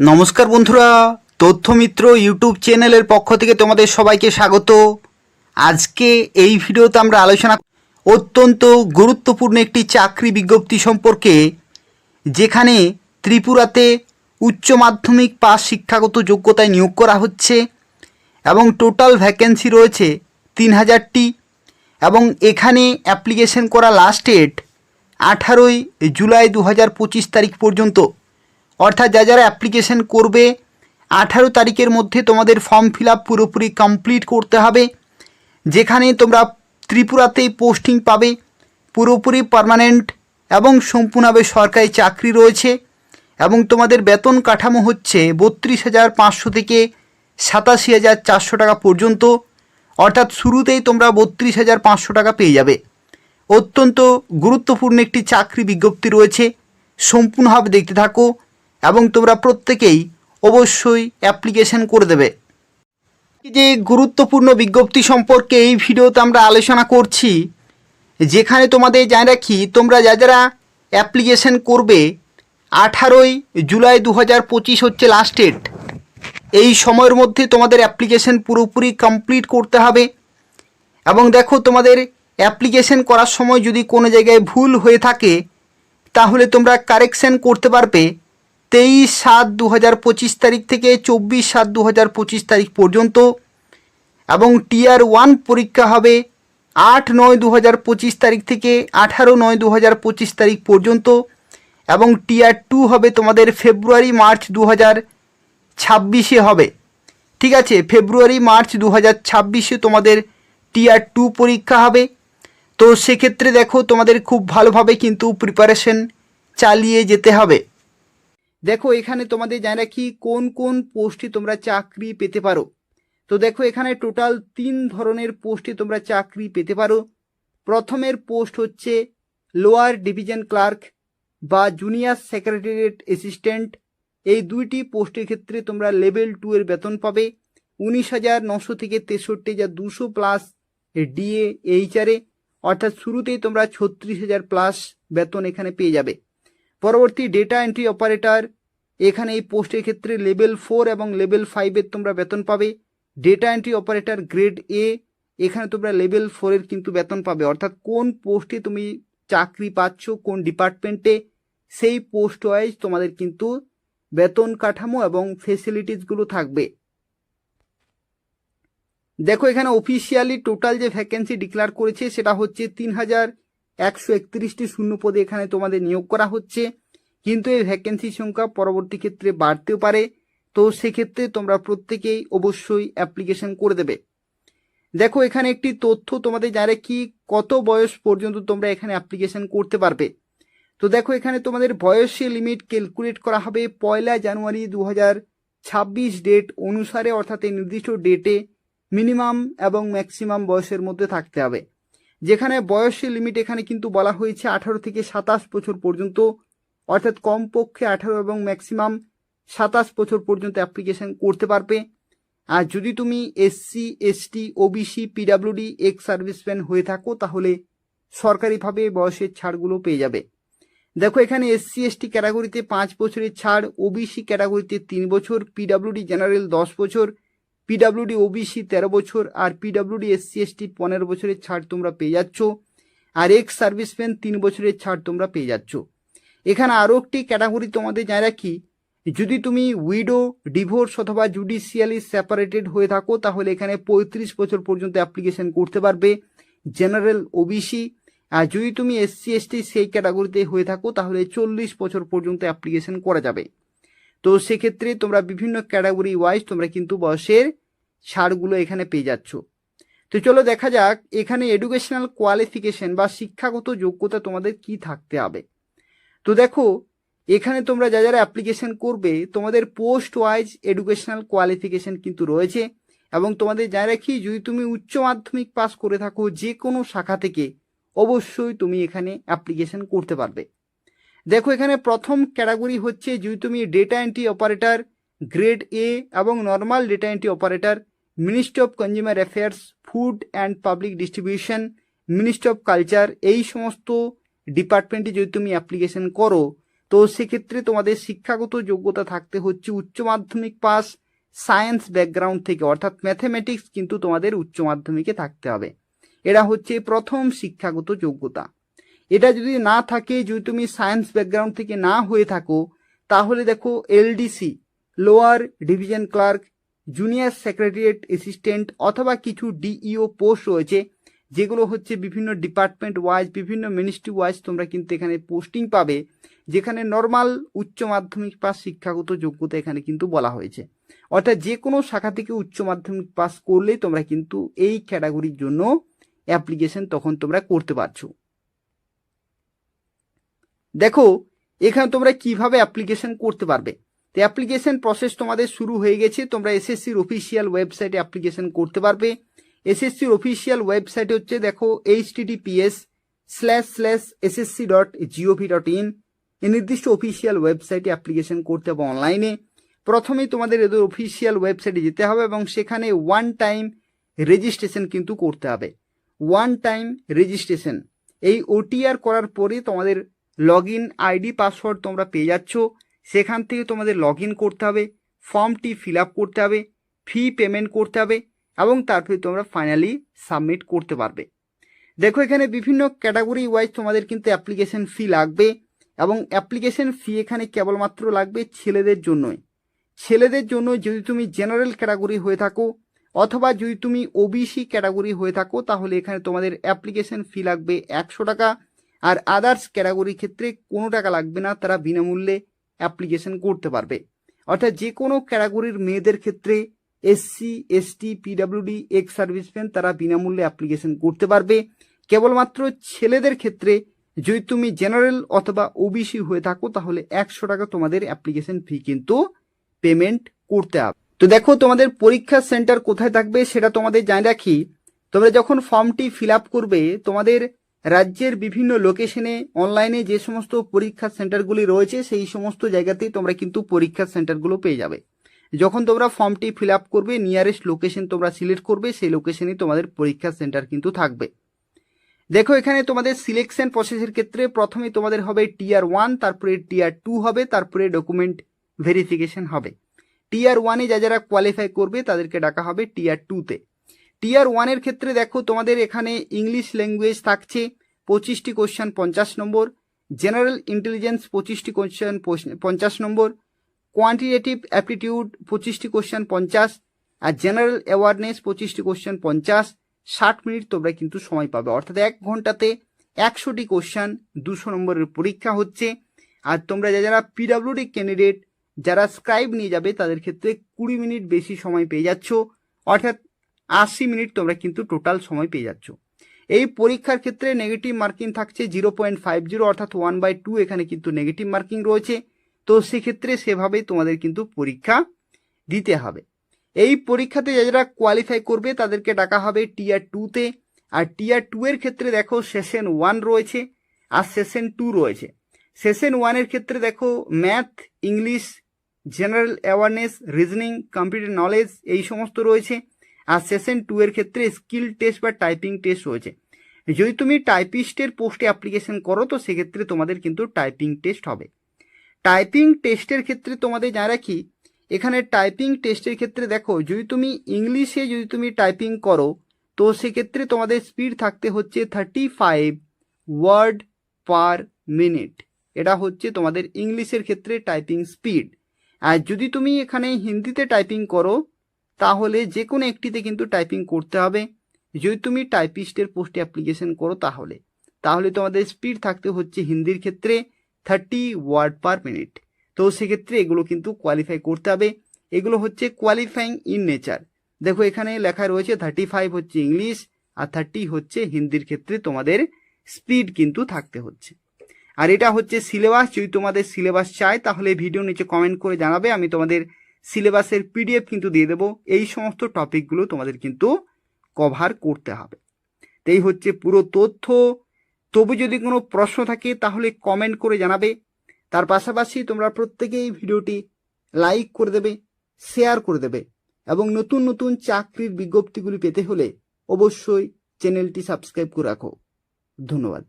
নমস্কার বন্ধুরা, তথ্যমিত্র ইউটিউব চ্যানেলের পক্ষ থেকে তোমাদের সবাইকে স্বাগত। আজকে এই ভিডিওতে আমরা আলোচনা অত্যন্ত গুরুত্বপূর্ণ একটি চাকরি বিজ্ঞপ্তি সম্পর্কে, যেখানে ত্রিপুরাতে উচ্চ মাধ্যমিক পাস শিক্ষাগত যোগ্যতায় নিয়োগ করা হচ্ছে এবং টোটাল ভ্যাকেন্সি রয়েছে তিন হাজারটি এবং এখানে অ্যাপ্লিকেশন করা লাস্ট ডেট আঠারোই জুলাই দু হাজার পঁচিশ তারিখ পর্যন্ত। অর্থাৎ যা যারা অ্যাপ্লিকেশন করবে, আঠারো তারিখের মধ্যে তোমাদের ফর্ম ফিল পুরোপুরি কমপ্লিট করতে হবে। যেখানে তোমরা ত্রিপুরাতেই পোস্টিং পাবে। পুরোপুরি পার্মানেন্ট এবং সম্পূর্ণভাবে সরকারি চাকরি রয়েছে এবং তোমাদের বেতন কাঠামো হচ্ছে বত্রিশ হাজার পাঁচশো থেকে সাতাশি হাজার চারশো টাকা পর্যন্ত। অর্থাৎ শুরুতেই তোমরা বত্রিশ হাজার পাঁচশো টাকা পেয়ে যাবে। অত্যন্ত গুরুত্বপূর্ণ একটি চাকরি বিজ্ঞপ্তি রয়েছে। সম্পূর্ণভাবে দেখতে থাকো। এবং তোমরা প্রত্যেকেই অবশ্যই অ্যাপ্লিকেশন করে দেবে। যে গুরুত্বপূর্ণ বিজ্ঞপ্তি সম্পর্কে এই ভিডিওতে আমরা আলোচনা করছি, যেখানে তোমাদের জানা রাখি, তোমরা যা যারা অ্যাপ্লিকেশন করবে, আঠারোই জুলাই দু হাজার পঁচিশ হচ্ছে লাস্ট ডেট এই সময়ের মধ্যে তোমাদের অ্যাপ্লিকেশন পুরোপুরি কমপ্লিট করতে হবে। এবং দেখো, তোমাদের অ্যাপ্লিকেশন করার সময় যদি কোনো জায়গায় ভুল হয়ে থাকে, তাহলে তোমরা কারেকশন করতে পারবে। তেইশ সাত দু হাজার পঁচিশ তারিখ থেকে চব্বিশ সাত দু হাজার পঁচিশ তারিখ পর্যন্ত এবং টিয়ার ওয়ান পরীক্ষা হবে আট নয় দু হাজার পঁচিশ তারিখ থেকে আঠারো নয় দু হাজার পঁচিশ তারিখ পর্যন্ত এবং টিয়ার টু হবে তোমাদের ফেব্রুয়ারি, মার্চ দু হাজার ছাব্বিশে হবে। ঠিক আছে, ফেব্রুয়ারি, মার্চ দু হাজার ছাব্বিশে তোমাদের টিয়ার টু পরীক্ষা হবে। তো সেক্ষেত্রে দেখো তোমাদের খুব ভালোভাবে কিন্তু প্রিপারেশন চালিয়ে যেতে হবে। দেখো, এখানে তোমাদের জানা কি, কোন কোন পোস্টে তোমরা চাকরি পেতে পারো। তো দেখো, এখানে টোটাল তিন ধরনের পোস্টে তোমরা চাকরি পেতে পারো। প্রথমের পোস্ট হচ্ছে লোয়ার ডিভিশন ক্লার্ক বা জুনিয়র সেক্রেটারিয়েট অ্যাসিস্ট্যান্ট। এই দুইটি পোস্টের ক্ষেত্রে তোমরা লেভেল টু এর বেতন পাবে উনিশ হাজার নশো থেকে তেষট্টি হাজার দুশো প্লাস ডিএ এইচআরে অর্থাৎ শুরুতেই তোমরা ছত্রিশ হাজার প্লাস বেতন এখানে পেয়ে যাবে। পরবর্তী ডেটা এন্ট্রি অপারেটর এখানে এই পোস্টের ক্ষেত্রে লেভেল ফোর এবং লেভেল ফাইভের তোমরা বেতন পাবে। Data entry operator grade A এখানে তোমরা লেভেল ফোরের কিন্তু বেতন পাবে। অর্থাৎ কোন পোস্টে তুমি চাকরি পাচ্ছ, কোন ডিপার্টমেন্টে সেই পোস্ট ওয়াইজ তোমাদের কিন্তু বেতন কাঠামো এবং ফেসিলিটিসগুলো থাকবে। দেখো এখানে অফিসিয়ালি টোটাল যে ভ্যাকেন্সি ডিক্লেয়ার করেছে, সেটা হচ্ছে তিন হাজার একশো একত্রিশটি শূন্য পদে এখানে তোমাদের নিয়োগ করা হচ্ছে। কিন্তু এই ভ্যাকেন্সির সংখ্যা পরবর্তী ক্ষেত্রে বাড়তেও পারে। তো সেক্ষেত্রে তোমরা প্রত্যেকেই অবশ্যই অ্যাপ্লিকেশন করে দেবে। দেখো, এখানে একটি তথ্য তোমাদের জানে কি কত বয়স পর্যন্ত তোমরা এখানে অ্যাপ্লিকেশন করতে পারবে। তো দেখো, এখানে তোমাদের বয়সে লিমিট ক্যালকুলেট করা হবে পয়লা জানুয়ারি দু ছাব্বিশ ডেট অনুসারে। অর্থাৎ এই নির্দিষ্ট ডেটে মিনিমাম এবং ম্যাক্সিমাম বয়সের মধ্যে থাকতে হবে। যেখানে বয়সের লিমিট এখানে কিন্তু বলা হয়েছে আঠারো থেকে সাতাশ বছর পর্যন্ত। অর্থাৎ কমপক্ষে আঠারো এবং ম্যাক্সিমাম সাতাশ বছর পর্যন্ত অ্যাপ্লিকেশন করতে পারবে। আর যদি তুমি SC ST OBC PWD ex serviceman হয়ে থাকো, তাহলে সরকারিভাবে বয়সের ছাড়গুলো পেয়ে যাবে। দেখো, এখানে এসসি এসটি ক্যাটাগরিতে পাঁচ বছরের ছাড় ওবিসি ক্যাটাগরিতে তিন বছর পিডাব্লিউডি জেনারেল দশ বছর পিডাব্লিউডি ওবিসি তেরো বছর আর পিডাব্লিউডি এসসি এসটি পনেরো বছরের ছাড় তোমরা পেয়ে যাচ্ছ। আর এক্স সার্ভিসম্যান তিন বছরের ছাড় তোমরা পেয়ে যাচ্ছ। এখানে আরও একটি ক্যাটাগরি তোমাদের জানা রাখি, যদি তুমি উইডো ডিভোর্স অথবা জুডিশিয়ালি সেপারেটেড হয়ে থাকো, তাহলে এখানে পঁয়ত্রিশ বছর পর্যন্ত অ্যাপ্লিকেশন করতে পারবে জেনারেল ওবিসি আর যদি তুমি এসসি এসটি সেই ক্যাটাগরিতে হয়ে থাকো, তাহলে চল্লিশ বছর পর্যন্ত অ্যাপ্লিকেশন করা যাবে। তো সেক্ষেত্রে তোমরা বিভিন্ন ক্যাটাগরি ওয়াইজ তোমরা কিন্তু বয়সের ছাড়গুলো এখানে পেয়ে যাচ্ছ। তো চলো দেখা যাক, এখানে এডুকেশনাল কোয়ালিফিকেশন বা শিক্ষাগত যোগ্যতা তোমাদের কি থাকতে হবে। তো দেখো, এখানে তোমরা যা যারা অ্যাপ্লিকেশন করবে, তোমাদের পোস্ট ওয়াইজ এডুকেশনাল কোয়ালিফিকেশন কিন্তু রয়েছে এবং তোমাদের যা রাখি, যদি তুমি উচ্চ মাধ্যমিক পাস করে থাকো যে কোনো শাখা থেকে, অবশ্যই তুমি এখানে অ্যাপ্লিকেশন করতে পারবে। দেখো, এখানে প্রথম ক্যাটাগরি হচ্ছে যদি তুমি data entry operator grade A এবং normal data entry operator ministry of consumer affairs food and public distribution ministry of culture এই সমস্ত ডিপার্টমেন্টে যদি তুমি অ্যাপ্লিকেশন করো, তো সেক্ষেত্রে তোমাদের শিক্ষাগত যোগ্যতা থাকতে হচ্ছে উচ্চ মাধ্যমিক পাস সায়েন্স ব্যাকগ্রাউন্ড থেকে, অর্থাৎ ম্যাথমেটিক্স কিন্তু তোমাদের উচ্চ মাধ্যমিকে থাকতে হবে। এটা হচ্ছে প্রথম শিক্ষাগত যোগ্যতা। এটা যদি না থাকে, যদি তুমি সায়েন্স ব্যাকগ্রাউন্ড থেকে না হয়ে থাকো, তাহলে দেখো LDC lower division clerk junior secretariat assistant অথবা কিছু ডিইও পোস্ট রয়েছে, যেগুলো হচ্ছে বিভিন্ন ডিপার্টমেন্ট ওয়াইজ বিভিন্ন মিনিস্ট্রি ওয়াইজ তোমরা কিন্তু এখানে পোস্টিং পাবে, যেখানে নর্মাল উচ্চ মাধ্যমিক পাস শিক্ষাগত যোগ্যতা এখানে কিন্তু বলা হয়েছে। অর্থাৎ যে কোনো শাখা থেকে উচ্চ মাধ্যমিক পাস করলেই তোমরা কিন্তু এই ক্যাটাগরির জন্য অ্যাপ্লিকেশন তখন তোমরা করতে পারছ। দেখো, এখানে তোমরা কীভাবে অ্যাপ্লিকেশন করতে পারবে? তো অ্যাপ্লিকেশন প্রসেস তোমাদের শুরু হয়ে গেছে। তোমরা এসএসসির অফিসিয়াল ওয়েবসাইটে অ্যাপ্লিকেশন করতে পারবে। এসএসসির অফিসিয়াল ওয়েবসাইট হচ্ছে দেখো H TTPS slash slash SSC dot GOV dot in নির্দিষ্ট অফিসিয়াল ওয়েবসাইটে অ্যাপ্লিকেশন করতে হবে অনলাইনে প্রথমেই তোমাদের এদের অফিসিয়াল ওয়েবসাইটে যেতে হবে এবং সেখানে ওয়ান টাইম রেজিস্ট্রেশন কিন্তু করতে হবে। ওয়ান টাইম রেজিস্ট্রেশন এই ওটিআর করার পরে তোমাদের লগ ইন আইডি পাসওয়ার্ড তোমরা পেয়ে যাচ্ছ। সেখান থেকে তোমাদের লগ করতে হবে ফর্মটি ফিল করতে হবে ফি পেমেন্ট করতে হবে এবং তারপরে তোমরা ফাইনালি সাবমিট করতে পারবে। দেখো এখানে বিভিন্ন ক্যাটাগরি ওয়াইজ তোমাদের কিন্তু অ্যাপ্লিকেশন ফি লাগবে এবং অ্যাপ্লিকেশন ফি এখানে কেবলমাত্র লাগবে ছেলেদের জন্যই। ছেলেদের জন্য যদি তুমি জেনারেল ক্যাটাগরি হয়ে থাকো অথবা যদি তুমি ওবিসি ক্যাটাগরি হয়ে থাকো তাহলে এখানে তোমাদের অ্যাপ্লিকেশন ফি লাগবে একশো টাকা আর আদার্স ক্যাটাগরির ক্ষেত্রে কোনো টাকা লাগবে না, তারা বিনামূল্যে অ্যাপ্লিকেশন করতে পারবে। অর্থাৎ যে কোনো ক্যাটাগরির মেয়েদের ক্ষেত্রে SC ST PWD ex serviceman তারা বিনামূল্যে অ্যাপ্লিকেশন করতে পারবে। কেবলমাত্র ছেলেদের ক্ষেত্রে যদি তুমি জেনারেল অথবা ওবিসি হয়ে থাকো, তাহলে একশো টাকা তোমাদের অ্যাপ্লিকেশন ফি কিন্তু পেমেন্ট করতে হবে। তো দেখো, তোমাদের পরীক্ষা সেন্টার কোথায় থাকবে সেটা তোমাদের জানিয়ে রাখি। তোমরা যখন ফর্মটি ফিল করবে, তোমাদের রাজ্যের বিভিন্ন লোকেশনে অনলাইনে যে সমস্ত পরীক্ষা সেন্টারগুলি রয়েছে, সেই সমস্ত জায়গাতেই তোমরা কিন্তু পরীক্ষা সেন্টারগুলো পেয়ে যাবে। যখন তোমরা ফর্মটি ফিল আপ করবে নিয়ারেস্ট লোকেশন তোমরা সিলেক্ট করবে, সেই লোকেশনেই তোমাদের পরীক্ষা সেন্টার কিন্তু থাকবে। দেখো এখানে তোমাদের সিলেকশন প্রসেসের ক্ষেত্রে প্রথমে তোমাদের হবে টিয়ার ওয়ান তারপরে টিয়ার টু হবে, তারপরে ডকুমেন্ট ভেরিফিকেশন হবে। টিয়ার ওয়ানে যা যারা কোয়ালিফাই করবে, তাদেরকে ডাকা হবে টিয়ার টুতে টিয়ার ওয়ানের ক্ষেত্রে দেখো তোমাদের এখানে ইংলিশ ল্যাঙ্গুয়েজ থাকছে পঁচিশটি কোশ্চেন পঞ্চাশ নম্বর জেনারেল ইন্টেলিজেন্স পঁচিশটি কোশ্চেন পঞ্চাশ নম্বর কোয়ান্টিটেটিভ অ্যাপটিটিউড পঁচিশটি কোশ্চেন পঞ্চাশ, আর জেনারেল অ্যাওয়ারনেস পঁচিশটি কোশ্চেন পঞ্চাশ। ষাট মিনিট তোমরা কিন্তু সময় পাবে। অর্থাৎ এক ঘন্টাতে একশোটি কোশ্চেন দুশো নম্বরের পরীক্ষা হচ্ছে। আর তোমরা যারা পিডাব্লিউডি ক্যান্ডিডেট যারা স্ক্রাইব নিয়ে যাবে, তাদের ক্ষেত্রে কুড়ি মিনিট বেশি সময় পেয়ে যাচ্ছ। অর্থাৎ আশি মিনিট তোমরা কিন্তু টোটাল সময় পেয়ে যাচ্ছ। এই পরীক্ষার ক্ষেত্রে নেগেটিভ মার্কিং থাকছে জিরো পয়েন্ট ফাইভ জিরো অর্থাৎ ওয়ান বাই টু এখানে কিন্তু নেগেটিভ মার্কিং রয়েছে। তো সেক্ষেত্রে সেভাবেই তোমাদের কিন্তু পরীক্ষা দিতে হবে। এই পরীক্ষাতে যারা কোয়ালিফাই করবে তাদেরকে ডাকা হবে টিয়ার টুতে আর টিয়ার টু এর ক্ষেত্রে দেখো সেশন ওয়ান রয়েছে আর সেশন টু রয়েছে। সেশন ওয়ানের ক্ষেত্রে দেখো math English general awareness reasoning computer knowledge এই সমস্ত রয়েছে। আর সেশন টু এর ক্ষেত্রে স্কিল টেস্ট বা টাইপিং টেস্ট রয়েছে। যদি তুমি টাইপিস্টের পোস্টে অ্যাপ্লিকেশন করো, তো সেক্ষেত্রে তোমাদের কিন্তু টাইপিং টেস্ট হবে। টাইপিং টেস্টের ক্ষেত্রে তোমাদের যা রাখি, এখানে টাইপিং টেস্টের ক্ষেত্রে দেখো, যদি তুমি ইংলিশে যদি তুমি টাইপিং করো, তো সেক্ষেত্রে তোমাদের স্পিড থাকতে হচ্ছে thirty five word per minute এটা হচ্ছে তোমাদের ইংলিশের ক্ষেত্রে টাইপিং স্পিড আর যদি তুমি এখানে হিন্দিতে টাইপিং করো তাহলে যে কোনো একটিতে কিন্তু টাইপিং করতে হবে। যদি তুমি টাইপিস্টের পোস্টে অ্যাপ্লিকেশন করো তাহলে তাহলে তোমাদের স্পিড থাকতে হচ্ছে হিন্দির ক্ষেত্রে থার্টি ওয়ার্ড পার মিনিট তো সেক্ষেত্রে এগুলো কিন্তু কোয়ালিফাই করতে হবে। এগুলো হচ্ছে কোয়ালিফাইং ইন নেচার দেখো এখানে লেখা রয়েছে থার্টি ফাইভ হচ্ছে ইংলিশ আর থার্টি হচ্ছে হিন্দির ক্ষেত্রে তোমাদের স্পিড কিন্তু থাকতে হচ্ছে। আর এটা হচ্ছে সিলেবাস যদি তোমাদের সিলেবাস চাই তাহলে ভিডিও নিচে কমেন্ট করে জানাবে, আমি তোমাদের সিলেবাসের পিডিএফ কিন্তু দিয়ে দেবো। এই সমস্ত টপিকগুলো তোমাদের কিন্তু কভার করতে হবে। তো এই হচ্ছে পুরো তথ্য। তবু যদি কোনো প্রশ্ন থাকে তাহলে কমেন্ট করে জানাবে। তার পাশাপাশি তোমরা প্রত্যেকেই ভিডিওটি লাইক করে দেবে শেয়ার করে দেবে এবং নতুন নতুন চাকরির বিজ্ঞপ্তিগুলি পেতে হলে অবশ্যই চ্যানেলটি সাবস্ক্রাইব করে রাখো। ধন্যবাদ।